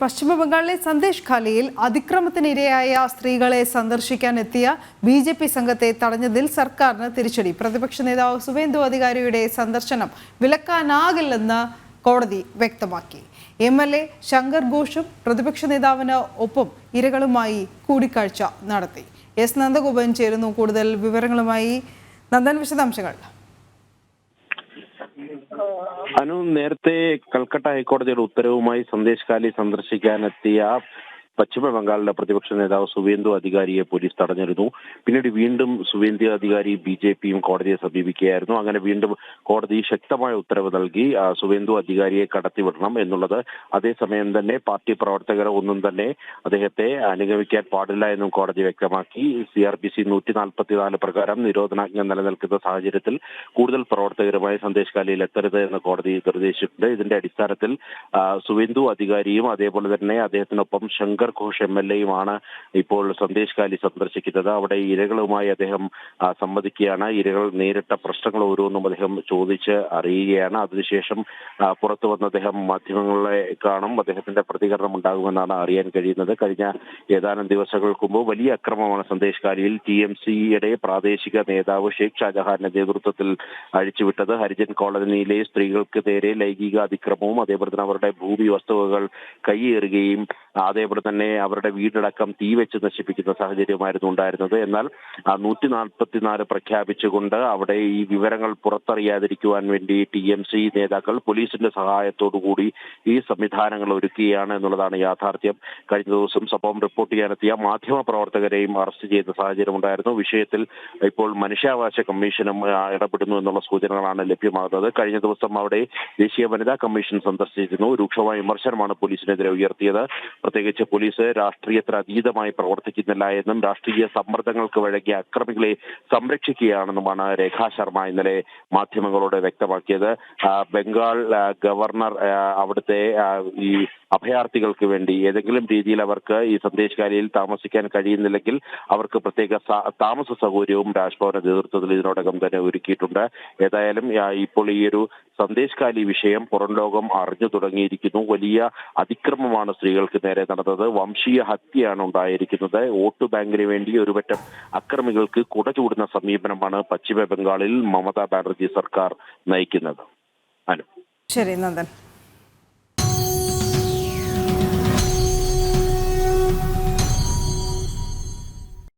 പശ്ചിമ ബംഗാളിലെ സന്ദേശ് ഖാലിയിൽ അതിക്രമത്തിനിരയായ സ്ത്രീകളെ സന്ദർശിക്കാൻ എത്തിയ ബി ജെ പി സംഘത്തെ തടഞ്ഞതിൽ സർക്കാരിന് തിരിച്ചടി. പ്രതിപക്ഷ നേതാവ് സുവേന്ദു അധികാരിയുടെ സന്ദർശനം വിലക്കാനാകില്ലെന്ന് കോടതി വ്യക്തമാക്കി. എം എൽ എ ശങ്കർ ഘോഷും പ്രതിപക്ഷ നേതാവിന് ഒപ്പം ഇരകളുമായി കൂടിക്കാഴ്ച നടത്തി. എസ്. നന്ദഗോപൻ ചേരുന്നു കൂടുതൽ വിവരങ്ങളുമായി. നന്ദൻ വിശദാംശങ്ങൾ. അനു നേരത്തെ കൽക്കട്ട ഹൈക്കോടതിയുടെ ഉത്തരവുമായി സന്ദേശ് കാലി സന്ദർശിക്കാനെത്തിയ പശ്ചിമ ബംഗാളിലെ പ്രതിപക്ഷ നേതാവ് സുവേന്ദു അധികാരിയെ പോലീസ് തടഞ്ഞിരുന്നു. പിന്നീട് വീണ്ടും സുവേന്ദു അധികാരി ബി ജെ പിയും കോടതിയെ സമീപിക്കുകയായിരുന്നു. അങ്ങനെ വീണ്ടും കോടതി ശക്തമായ ഉത്തരവ് നൽകി സുവേന്ദു അധികാരിയെ കടത്തിവിടണം എന്നുള്ളത്. അതേസമയം തന്നെ പാർട്ടി പ്രവർത്തകർ ഒന്നും തന്നെ അദ്ദേഹത്തെ അനുഗമിക്കാൻ പാടില്ല എന്നും കോടതി വ്യക്തമാക്കി. സി ആർ പി സി നൂറ്റി നാൽപ്പത്തിനാല് പ്രകാരം നിരോധനാജ്ഞ നിലനിൽക്കുന്ന സാഹചര്യത്തിൽ കൂടുതൽ പ്രവർത്തകരുമായി സന്ദേശകാലിയിൽ എത്തരുത് എന്ന് കോടതി നിർദ്ദേശിച്ചിട്ടുണ്ട്. ഇതിന്റെ അടിസ്ഥാനത്തിൽ സുവേന്ദു അധികാരിയും അതേപോലെ തന്നെ അദ്ദേഹത്തിനൊപ്പം ശങ്കർ ഘോഷ് എം എൽ എയുമാണ് ഇപ്പോൾ സന്ദേശ് കാലി സന്ദർശിക്കുന്നത്. അവിടെ ഇരകളുമായി അദ്ദേഹം സംവദിക്കുകയാണ്. ഇരകൾ നേരിട്ട പ്രശ്നങ്ങൾ ഓരോന്നും അദ്ദേഹം ചോദിച്ച് അറിയുകയാണ്. അതിനുശേഷം പുറത്തു വന്ന അദ്ദേഹം മാധ്യമങ്ങളെ കാണും. അദ്ദേഹത്തിന്റെ പ്രതികരണം ഉണ്ടാകുമെന്നാണ് അറിയാൻ കഴിയുന്നത്. കഴിഞ്ഞ ഏതാനും ദിവസങ്ങൾക്ക് മുമ്പ് വലിയ അക്രമമാണ് സന്ദേശ് കാലിയിൽ ടി എം സിയുടെ പ്രാദേശിക നേതാവ് ഷെയ്ഖ് ഷാജഹാന്റെ നേതൃത്വത്തിൽ അഴിച്ചുവിട്ടത്. ഹരിജൻ കോളനിയിലെ സ്ത്രീകൾക്ക് നേരെ ലൈംഗിക അതിക്രമവും അതേപോലെ തന്നെ അവരുടെ ഭൂമി വസ്തുവകൾ കൈയേറുകയും അതേപോലെ തന്നെ അവരുടെ വീടടക്കം തീ വെച്ച് നശിപ്പിക്കുന്ന സാഹചര്യമായിരുന്നു ഉണ്ടായിരുന്നത്. എന്നാൽ നൂറ്റി നാൽപ്പത്തിനാല് പ്രഖ്യാപിച്ചുകൊണ്ട് അവിടെ ഈ വിവരങ്ങൾ പുറത്തറിയാതിരിക്കുവാൻ വേണ്ടി ടി എം സി നേതാക്കൾ പോലീസിന്റെ സഹായത്തോടു കൂടി ഈ സംവിധാനങ്ങൾ ഒരുക്കുകയാണ് എന്നുള്ളതാണ് യാഥാർത്ഥ്യം. കഴിഞ്ഞ ദിവസം സംഭവം റിപ്പോർട്ട് ചെയ്യാനെത്തിയ മാധ്യമ പ്രവർത്തകരെയും അറസ്റ്റ് ചെയ്ത സാഹചര്യം ഉണ്ടായിരുന്നു. വിഷയത്തിൽ ഇപ്പോൾ മനുഷ്യാവകാശ കമ്മീഷനും ഇടപെടുന്നു എന്നുള്ള സൂചനകളാണ് ലഭ്യമാകുന്നത്. കഴിഞ്ഞ ദിവസം അവിടെ ദേശീയ വനിതാ കമ്മീഷൻ സന്ദർശിച്ചിരുന്നു. രൂക്ഷമായ വിമർശനമാണ് പോലീസിനെതിരെ ഉയർത്തിയത്. പ്രത്യേകിച്ച് പോലീസ് രാഷ്ട്രീയത്തിന് അതീതമായി പ്രവർത്തിക്കുന്നില്ല എന്നും രാഷ്ട്രീയ സമ്മർദ്ദങ്ങൾക്ക് വഴങ്ങിയ അക്രമികളെ സംരക്ഷിക്കുകയാണെന്നുമാണ് രേഖാ ശർമ്മ ഇന്നലെ മാധ്യമങ്ങളോട് വ്യക്തമാക്കിയത്. ബംഗാൾ ഗവർണർ അവിടുത്തെ ഈ അഭയാർത്ഥികൾക്ക് വേണ്ടി ഏതെങ്കിലും രീതിയിൽ അവർക്ക് ഈ സന്ദേശകാലിയിൽ താമസിക്കാൻ കഴിയുന്നില്ലെങ്കിൽ അവർക്ക് പ്രത്യേക താമസ സൗകര്യവും രാജ്ഭവന്റെ നേതൃത്വത്തിൽ ഇതിനോടകം തന്നെ ഒരുക്കിയിട്ടുണ്ട്. ഏതായാലും ഇപ്പോൾ ഈ ഒരു സന്ദേശകാലി വിഷയം പുറം ലോകം അറിഞ്ഞു തുടങ്ങിയിരിക്കുന്നു. വലിയ അതിക്രമമാണ് സ്ത്രീകൾക്ക് നേരെ നടന്നത്. വംശീയ ഹത്യയാണ് ഉണ്ടായിരിക്കുന്നത്. വോട്ട് ബാങ്കിന് വേണ്ടി ഒരുപറ്റം അക്രമികൾക്ക് കുട ചൂടുന്ന സമീപനമാണ് പശ്ചിമ ബംഗാളിൽ മമതാ ബാനർജി സർക്കാർ നയിക്കുന്നത്. ശരി നന്ദൻ.